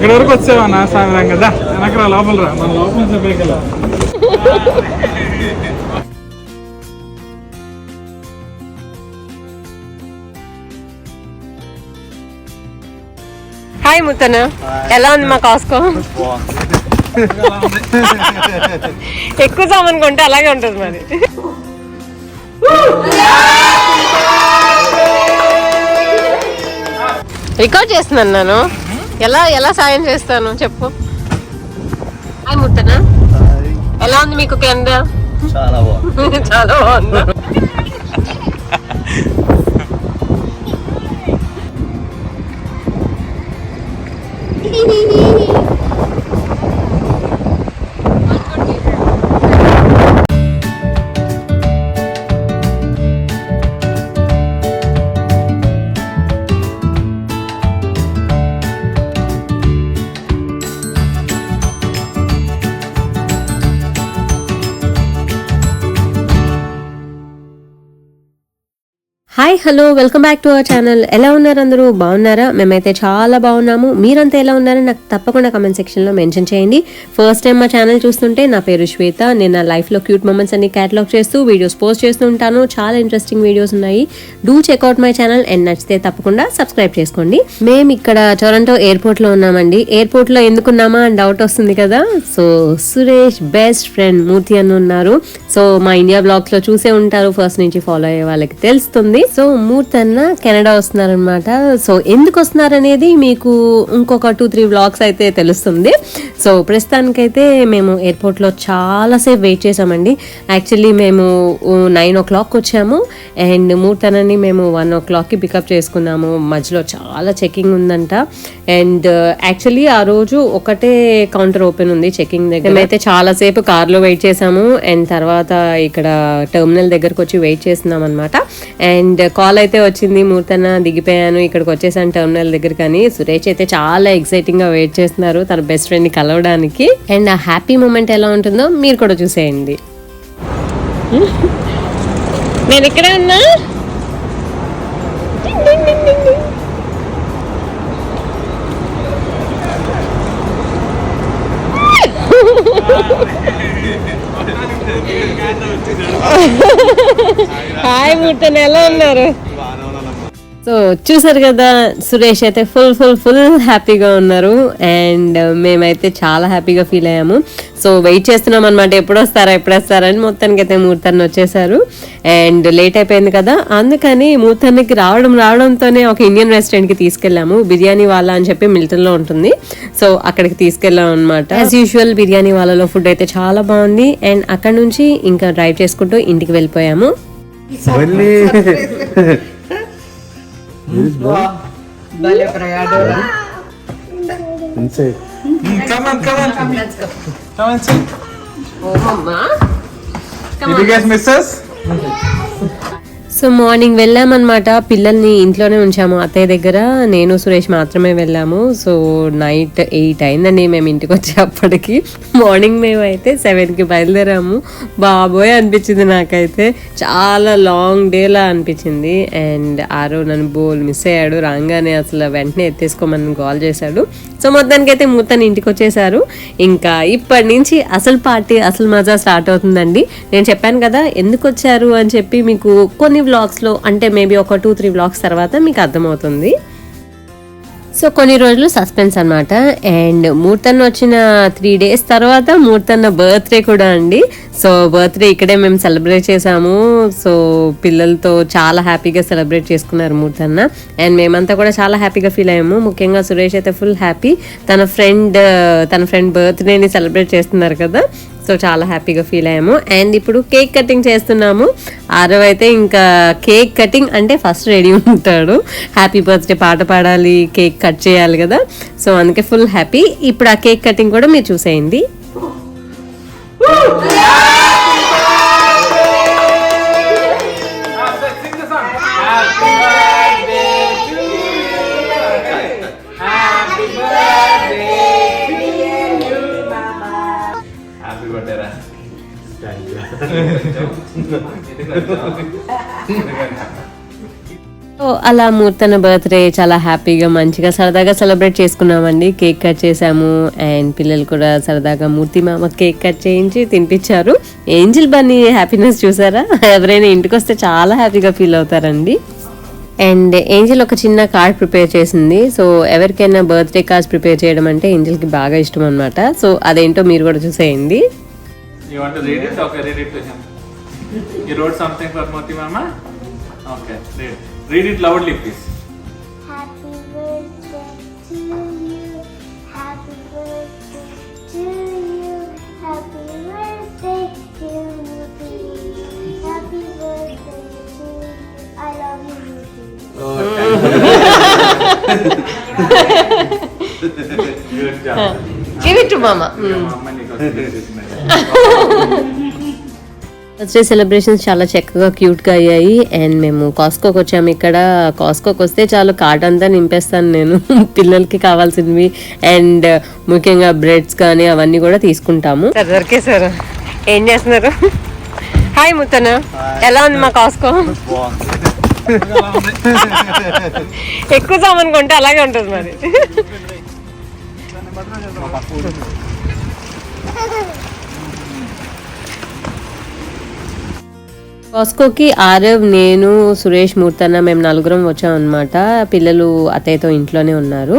అక్కడ వరకు వచ్చావన్నా సాయంత్రం కదా వెనకరా లోపల రా మన లోపల చెప్పేకలా హాయ్ ముత్తన. ఎలా ఉంది మా కాస్కో? ఎక్కువ సామాన్ కొంటే అలాగే ఉంటుంది మరి. రికార్డ్ చేస్తున్నాను నేను. ఎలా ఎలా సాయం చేస్తాను? చెప్పు. ముత్తన. ఎలా ఉంది మీకు కెనడా చాలా బాగుంది. చాలా బాగుంది? Hi hello welcome back to our channel. ఎలా ఉన్నారు అందరూ? బాగున్నారా? మేమైతే చాలా బాగున్నాము. మీరంతా ఎలా ఉన్నారో నాకు తప్పకుండా కమెంట్ సెక్షన్లో మెన్షన్ చేయండి. ఫస్ట్ టైం మా ఛానల్ చూస్తుంటే నా పేరు శ్వేత. నేను నా లైఫ్లో క్యూట్ మూమెంట్స్ అన్ని క్యాటలాగ్ చేస్తూ వీడియోస్ పోస్ట్ చేస్తూ ఉంటాను. చాలా ఇంట్రెస్టింగ్ వీడియోస్ ఉన్నాయి. Do check out my channel and నచ్చితే తప్పకుండా సబ్స్క్రైబ్ చేసుకోండి. మేము ఇక్కడ టొరంటో ఎయిర్పోర్ట్లో ఉన్నామండి. ఎయిర్పోర్ట్లో ఎందుకున్నామా అని డౌట్ వస్తుంది కదా? So Suresh best friend Murthy అని ఉన్నారు. సో మా ఇండియా బ్లాగ్స్లో చూసే ఉంటారు. ఫస్ట్ నుంచి ఫాలో అయ్యే వాళ్ళకి తెలుస్తుంది. సో మూర్తి అన్న కెనడా వస్తున్నారనమాట. సో ఎందుకు వస్తున్నారనేది మీకు ఇంకొక టూ త్రీ బ్లాగ్స్ అయితే తెలుస్తుంది. సో ప్రస్తుతానికైతే మేము ఎయిర్పోర్ట్లో చాలాసేపు వెయిట్ చేసామండి యాక్చువల్లీ మేము నైన్ ఓ క్లాక్ వచ్చాము. అండ్ మూర్తనని మేము వన్ ఓ క్లాక్కి పికప్ చేసుకున్నాము. మధ్యలో చాలా చెకింగ్ ఉందంట. అండ్ యాక్చువల్లీ ఆ రోజు ఒకటే కౌంటర్ ఓపెన్ ఉంది చెకింగ్ దగ్గర. మేమైతే చాలాసేపు కార్లో వెయిట్ చేసాము. అండ్ తర్వాత ఇక్కడ టెర్మినల్ దగ్గరకు వచ్చి వెయిట్ చేస్తున్నాం అనమాట అండ్ కాల్ అయితే వచ్చింది. మూర్తన్న దిగిపోయాను. ఇక్కడికి వచ్చేసాను టెర్మినల్ దగ్గర కానీ సురేష్ అయితే చాలా ఎక్సైటింగ్గా వెయిట్ చేస్తున్నారు తన బెస్ట్ ఫ్రెండ్ని కలవడానికి. అండ్ ఆ హ్యాపీ మూమెంట్ ఎలా ఉంటుందో మీరు కూడా చూసేయండి. నేను ఇక్కడే ఉన్నా? హాయ్ ముట్టన్ ఎలా ఉన్నారు? సో చూసారు కదా సురేష్ అయితే ఫుల్ ఫుల్ ఫుల్ హ్యాపీగా ఉన్నారు. అండ్ మేమైతే చాలా హ్యాపీగా ఫీల్ అయ్యాము. సో వెయిట్ చేస్తున్నాం అనమాట ఎప్పుడు వస్తారా ఎప్పుడు వస్తారా అని మొత్తానికి అయితే మూర్తాన్ని వచ్చేసారు. అండ్ లేట్ అయిపోయింది కదా అందుకని మూర్తానికి రావడం రావడంతోనే ఒక ఇండియన్ రెస్టారెంట్కి తీసుకెళ్ళాము. బిర్యానీ వాళ్ళ అని చెప్పి మిల్టన్లో ఉంటుంది. సో అక్కడికి తీసుకెళ్ళాం అనమాట యాజ్ యూజువల్ బిర్యానీ వాళ్ళలో ఫుడ్ అయితే చాలా బాగుంది. అండ్ అక్కడ నుంచి ఇంకా డ్రైవ్ చేసుకుంటూ ఇంటికి వెళ్ళిపోయాము. వెళ్ళి inside. Come on come on come on C ఇదిగేస్ మిస్సెస్ సో మార్నింగ్ వెళ్ళామన్నమాట. పిల్లల్ని ఇంట్లోనే ఉంచాము. అత్తయ్య దగ్గర నేను సురేష్ మాత్రమే వెళ్ళాము. సో నైట్ ఎయిట్ అయిందండి మేము ఇంటికి వచ్చేప్పటికి మార్నింగ్ మేము అయితే సెవెన్కి బయలుదేరాము. బాబోయ్ అనిపించింది నాకైతే. చాలా లాంగ్ డేలా అనిపించింది. అండ్ ఆరో నన్ను బోల్ మిస్ అయ్యాడు. రాగానే అసలు వెంటనే ఎత్తేసుకోమని కాల్ చేశాడు. సో మొత్తానికి అయితే మొత్తాన్ని ఇంటికి వచ్చేసారు ఇంకా ఇప్పటి నుంచి అసలు పార్టీ అసలు మజా స్టార్ట్ అవుతుందండి. నేను చెప్పాను కదా ఎందుకు వచ్చారు అని చెప్పి మీకు కొన్ని వ్లాగ్స్లో అంటే మేబీ ఒక టూ త్రీ వ్లాగ్స్ తర్వాత మీకు అర్థమవుతుంది. సో కొన్ని రోజులు సస్పెన్స్ అన్నమాట. అండ్ మూర్తన్న వచ్చిన త్రీ డేస్ తర్వాత మూర్తన్న బర్త్డే కూడా అండి. సో బర్త్డే ఇక్కడే మేము సెలబ్రేట్ చేసాము. సో పిల్లలతో చాలా హ్యాపీగా సెలబ్రేట్ చేసుకున్నారు మూర్తన్న. అండ్ మేమంతా కూడా చాలా హ్యాపీగా ఫీల్ అయ్యాము. ముఖ్యంగా సురేష్ అయితే ఫుల్ హ్యాపీ తన ఫ్రెండ్ తన ఫ్రెండ్ బర్త్డేని సెలబ్రేట్ చేస్తున్నారు కదా. సో చాలా హ్యాపీగా ఫీల్ అయ్యాము. అండ్ ఇప్పుడు కేక్ కటింగ్ చేస్తున్నాము. ఆరవ్ అయితే ఇంకా కేక్ కటింగ్ అంటే ఫస్ట్ రెడీ ఉంటాడు. హ్యాపీ బర్త్డే పాట పాడాలి కేక్ కట్ చేయాలి కదా. సో అందుకే ఫుల్ హ్యాపీ. ఇప్పుడు ఆ కేక్ కటింగ్ కూడా మీరు చూసేయండి. అలా మూర్తన బర్త్డే చాలా హ్యాపీగా మంచిగా సరదాగా సెలబ్రేట్ చేసుకున్నామండి. కేక్ కట్ చేసాము అండ్ పిల్లలు కూడా సరదాగా మూర్తి మామ కేక్ కట్ చేయించి తినిపించారు. ఏంజిల్ బన్నీ హ్యాపీనెస్ చూసారా? ఎవరైనా ఇంటికి వస్తే చాలా హ్యాపీగా ఫీల్ అవుతారండి. అండ్ ఏంజిల్ ఒక చిన్న కార్డ్ ప్రిపేర్ చేసింది. సో ఎవరికైనా బర్త్డే కార్డ్స్ ప్రిపేర్ చేయడం అంటే ఏంజిల్కి బాగా ఇష్టం అనమాట సో అదేంటో మీరు కూడా చూసేయండి. You wrote something for Moti Mama? Okay, read. Read it loudly, please. Happy birthday to you. Happy birthday to you. Happy birthday to you. Happy birthday to you. I love you. Give it to Mama. Mm. Mama వచ్చేసింది. Birthday celebrations చాలా చక్కగా క్యూట్గా అయ్యాయి. And మేము కాస్కోకి వచ్చాము ఇక్కడ. కాస్కోకి వస్తే చాలు కార్ట్ అంతా నింపేస్తాను నేను. పిల్లలకి కావాల్సినవి. అండ్ ముఖ్యంగా బ్రెడ్స్ కానీ అవన్నీ కూడా తీసుకుంటాము. దొరికేసారు ఏం చేస్తున్నారు? హాయ్ ముత్తన. ఎలా ఉంది మా కాస్కో ఎక్కువ సామాన్ కొంటే అలాగే ఉంటుంది మరి. కాస్కోకి ఆరవ్ నేను సురేష్ మూర్తన్న మేము నలుగురం వచ్చాం అనమాట పిల్లలు అత్తయ్యతో ఇంట్లోనే ఉన్నారు.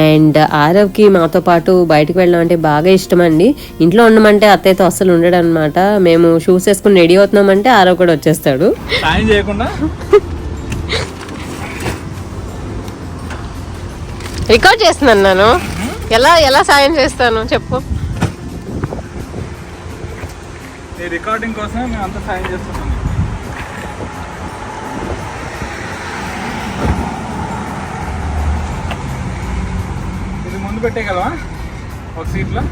అండ్ ఆరవ్కి మాతో పాటు బయటకు వెళ్ళడం అంటే బాగా ఇష్టం అండి. ఇంట్లో ఉండమంటే అత్తయ్యతో అస్సలు ఉండడు అనమాట మేము షూస్ వేసుకుని రెడీ అవుతున్నామంటే ఆరవ్ కూడా వచ్చేస్తాడు. సాయం చేయకుండా? రికార్డ్ చేస్తున్నాను నేను. ఎలా ఎలా సాయం చేస్తాను చెప్పు. ఈ రికార్డింగ్ మేము అంతా సాయం చేస్తున్నాం. పెట్టేయగలవా? ఒక సీట్లో?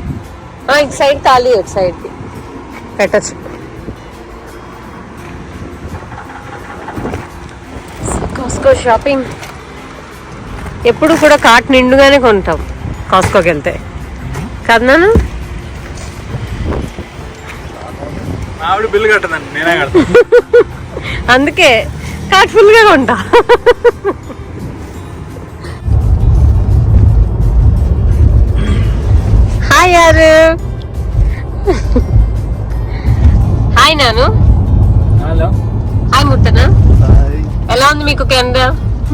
ఇటు సైడ్ ఖాళీ ఇటు సైడ్కి పెట్టచ్చు. కాస్కో షాపింగ్ ఎప్పుడు కూడా కార్ట్ నిండుగానే కొంటాం. కాస్కోకి వెళ్తే కదా ఆవిడ బిల్లు కట్టదండి నేనే కడతాను అందుకే కార్ట్ ఫుల్గా కొంటా. హాయ్ యారు హాయ్ నాను. హలో. హాయ్ ముట్టనా ఎలా ఉంది మీకు కెనడా?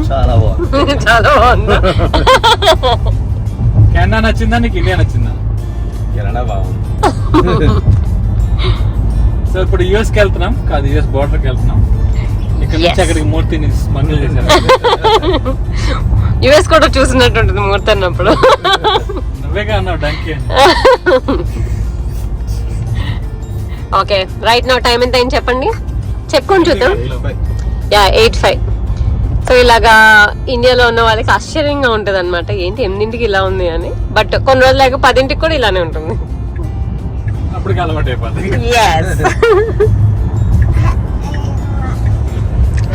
చాలా బాగుంది. చాలా బాగుంది? కెనడా నచ్చిందా నీకు? ఇండియా నచ్చిందా? కెనడా బాగుంది. సో ఇప్పుడు యుఎస్కి వెళ్తున్నాం. కాదు యుఎస్ బోర్డర్కి వెళ్తున్నాం. ఇక్కడ నుంచి. అక్కడికి మూర్తిని స్మగ్ల్ చేశారు. యుఎస్ కూడా చూసినట్టుంటుంది ముహూర్తం అన్నప్పుడు. ఓకే రైట్ నా టైం ఎంత అయింది చెప్పండి? చెప్పుకొని చూద్దాం. యా ఎయిట్ ఫైవ్ సో ఇలాగా ఇండియాలో ఉన్న వాళ్ళకి ఆశ్చర్యంగా ఉంటుంది అనమాట ఏంటి ఎనిమిదింటికి ఇలా ఉంది అని. బట్ కొన్ని రోజులు లేక పదింటికి కూడా ఇలానే ఉంటుంది.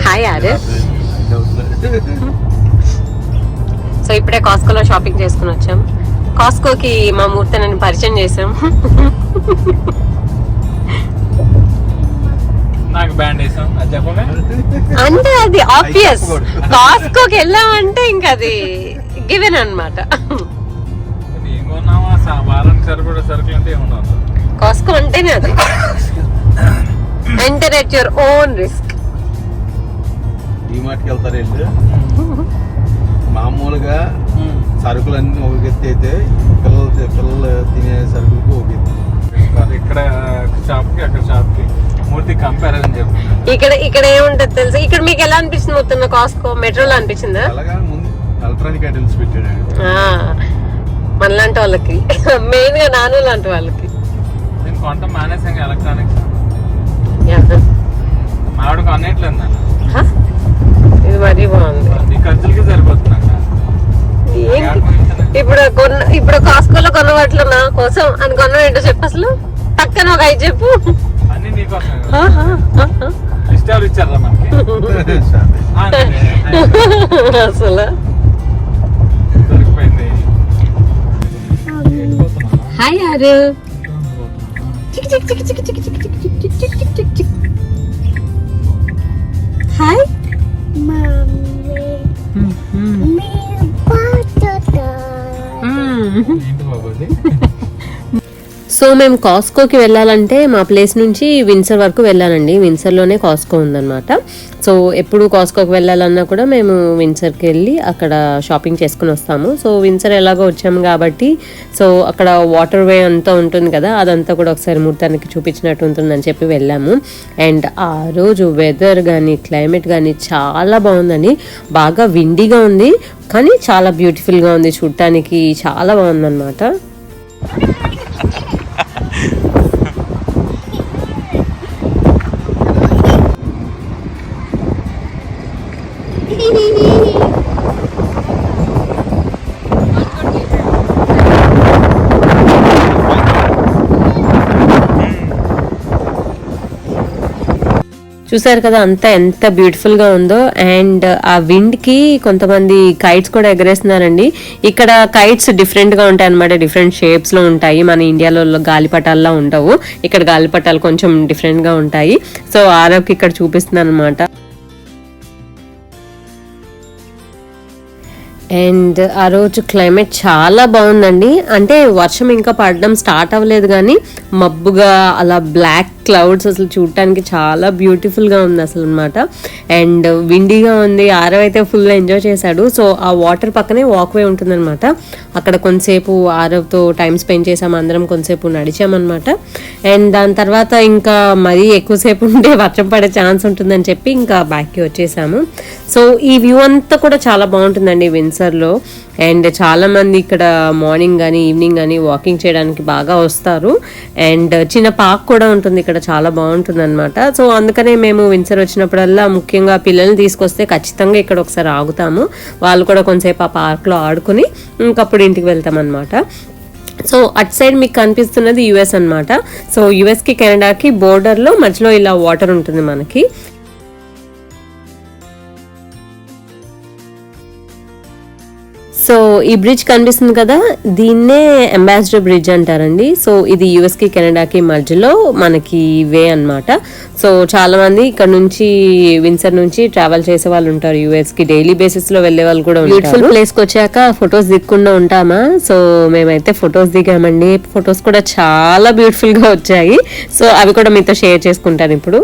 హాయ్ ఆరిఫ్ సో ఇప్పుడే కాస్కోలో షాపింగ్ చేసుకుని వచ్చాం. కాస్కోకి మా మూర్తనని పరిచయం చేసాం అంటే అది ఆబ్వియస్. కాస్కోకి వెళ్ళామంటే ఇంకా అది గివెన్ అనమాట కాస్కో అంటేనే అది. Enter at your own risk డిమార్ట్కి వెళ్తారు వెళ్ళి. మామూలుగా సరుకులన్నీ ఒక ఎత్తి అయితే పిల్లలు పిల్లలు తినే సరుకులకు ఒక ఎత్తు ఇక్కడ షాప్కి అక్కడ షాప్కి మూర్తి కంపారిజన్ చెప్పు ఇక్కడ ఇక్కడ ఏముంటది తెలుసు? ఇక్కడ మీకు ఎలా అనిపిస్తుంది మొత్తం? కాస్కో మెట్రోలో అనిపించిందా అలాగా ముందు ఎలక్ట్రానిక్ ఐటమ్స్ పెట్టాడు మనలాంటి వాళ్ళకి. మెయిన్గా నాను లాంటి వాళ్ళకి. నేను కొంట మానేసాను ఎలక్ట్రానిక్స్. యా. మావిడకు అన్నిట్లేదు నన్ను హ? ఇది మరీ బాగుంది. నీ ఖర్చులకి సరిపోతుంది ఇప్పుడు కొన్న ఇప్పుడు కాస్కోలో కొన్న వాటిలో నా కోసం అని కొన్న ఏంటో చెప్పు అసలు. పక్కన ఒక ఐదు చెప్పు. అన్ని నీకోసం ఆహా, ఆహా. ఇష్టాలు ఇచ్చారా మనకి. సరే. ఆ, నేనే. 음. సో మేము కాస్కోకి వెళ్ళాలంటే మా ప్లేస్ నుంచి విన్సర్ వరకు వెళ్ళాలండి. విన్సర్లోనే కాస్కో ఉందన్నమాట. సో ఎప్పుడు కాస్కోకి వెళ్ళాలన్నా కూడా మేము విన్సర్కి వెళ్ళి అక్కడ షాపింగ్ చేసుకుని వస్తాము. సో విన్సర్ ఎలాగో వచ్చాము కాబట్టి సో అక్కడ వాటర్ వే అంతా ఉంటుంది కదా అదంతా కూడా ఒకసారి మొత్తానికి చూపించినట్టు ఉంటుందని చెప్పి వెళ్ళాము. అండ్ ఆ రోజు వెదర్ కానీ క్లైమేట్ కానీ చాలా బాగుందండి. బాగా విండిగా ఉంది కానీ చాలా బ్యూటిఫుల్గా ఉంది చూడటానికి చాలా బాగుందన్నమాట. చూసారు కదా అంతా ఎంత బ్యూటిఫుల్గా ఉందో. అండ్ ఆ విండ్కి కొంతమంది కైట్స్ కూడా ఎగరేస్తున్నారండి. ఇక్కడ కైట్స్ డిఫరెంట్గా ఉంటాయి అనమాట డిఫరెంట్ షేప్స్లో ఉంటాయి. మన ఇండియాలో గాలిపటాల్లో ఉండవు. ఇక్కడ గాలిపటాలు కొంచెం డిఫరెంట్గా ఉంటాయి. సో ఆరోగ్య ఇక్కడ చూపిస్తున్నాను అనమాట అండ్ ఆ రోజు క్లైమేట్ చాలా బాగుందండి. అంటే వర్షం ఇంకా పడడం స్టార్ట్ అవ్వలేదు కానీ మబ్బుగా అలా బ్లాక్ క్లౌడ్స్ అసలు చూడటానికి చాలా బ్యూటిఫుల్గా ఉంది అసలు అనమాట అండ్ విండీగా ఉంది. ఆరవ్ అయితే ఫుల్ ఎంజాయ్ చేశాడు. సో ఆ వాటర్ పక్కనే వాక్వే ఉంటుందన్నమాట. అక్కడ కొంతసేపు ఆరవ్తో టైం స్పెండ్ చేసాము అందరం కొంతసేపు నడిచామన్నమాట. అండ్ దాని తర్వాత ఇంకా మరీ ఎక్కువసేపు ఉంటే వర్షం పడే ఛాన్స్ ఉంటుందని చెప్పి ఇంకా బ్యాక్కి వచ్చేసాము. సో ఈ వ్యూ అంతా కూడా చాలా బాగుంటుందండి విన్సర్లో అండ్ చాలామంది ఇక్కడ మార్నింగ్ కానీ ఈవినింగ్ కానీ వాకింగ్ చేయడానికి బాగా వస్తారు. అండ్ చిన్న పార్క్ కూడా ఉంటుంది ఇక్కడ చాలా బాగుంటుంది అనమాట సో అందుకనే మేము విన్సర్ వచ్చినప్పుడల్లా ముఖ్యంగా పిల్లల్ని తీసుకొస్తే ఖచ్చితంగా ఇక్కడ ఒకసారి ఆగుతాము. వాళ్ళు కూడా కొంతసేపు ఆ పార్క్లో ఆడుకుని ఇంకప్పుడు ఇంటికి వెళ్తాం అనమాట సో అట్ సైడ్ మీకు కనిపిస్తున్నది యుఎస్ అన్నమాట. సో యుఎస్కి కెనడాకి బోర్డర్లో మధ్యలో ఇలా వాటర్ ఉంటుంది మనకి. సో ఈ బ్రిడ్జ్ కనిపిస్తుంది కదా దీన్నే అంబాసిడర్ బ్రిడ్జ్ అంటారండి. సో ఇది యుఎస్కి కెనడాకి మధ్యలో మనకి వే అన్నమాట. సో చాలా మంది ఇక్కడ నుంచి విన్సర్ నుంచి ట్రావెల్ చేసే వాళ్ళు ఉంటారు యుఎస్కి డైలీ బేసిస్లో వెళ్ళే వాళ్ళు కూడా బ్యూటిఫుల్ ప్లేస్కి వచ్చాక ఫొటోస్ దిక్కుండా ఉంటామా? సో మేమైతే ఫొటోస్ దిగామండి. ఫొటోస్ కూడా చాలా బ్యూటిఫుల్గా వచ్చాయి. సో అవి కూడా మీతో షేర్ చేసుకుంటాను ఇప్పుడు.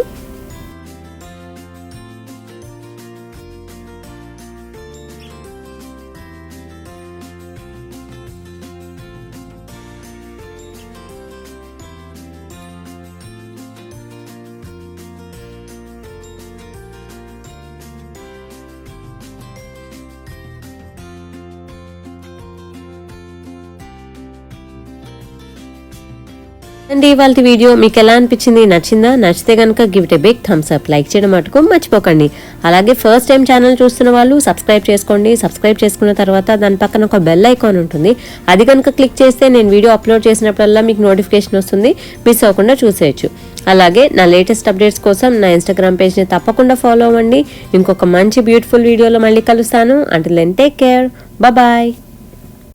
అండి ఇవాళ వీడియో మీకు ఎలా అనిపించింది? నచ్చిందా? నచ్చితే కనుక give it a big thumbs up. Like చేయడం మటుకు మర్చిపోకండి. అలాగే ఫస్ట్ టైం ఛానల్ చూస్తున్న వాళ్ళు సబ్స్క్రైబ్ చేసుకోండి. సబ్స్క్రైబ్ చేసుకున్న తర్వాత దాని పక్కన ఒక బెల్ ఐకాన్ ఉంటుంది. అది కనుక క్లిక్ చేస్తే నేను వీడియో అప్లోడ్ చేసినప్పుడల్లా మీకు నోటిఫికేషన్ వస్తుంది. మిస్ అవ్వకుండా చూసేయచ్చు. అలాగే నా లేటెస్ట్ అప్డేట్స్ కోసం నా ఇన్స్టాగ్రామ్ పేజ్ని తప్పకుండా ఫాలో అవ్వండి. ఇంకొక మంచి బ్యూటిఫుల్ వీడియోలో మళ్ళీ కలుస్తాను. అంటే లెన్ టేక్ కేర్. బాయ్.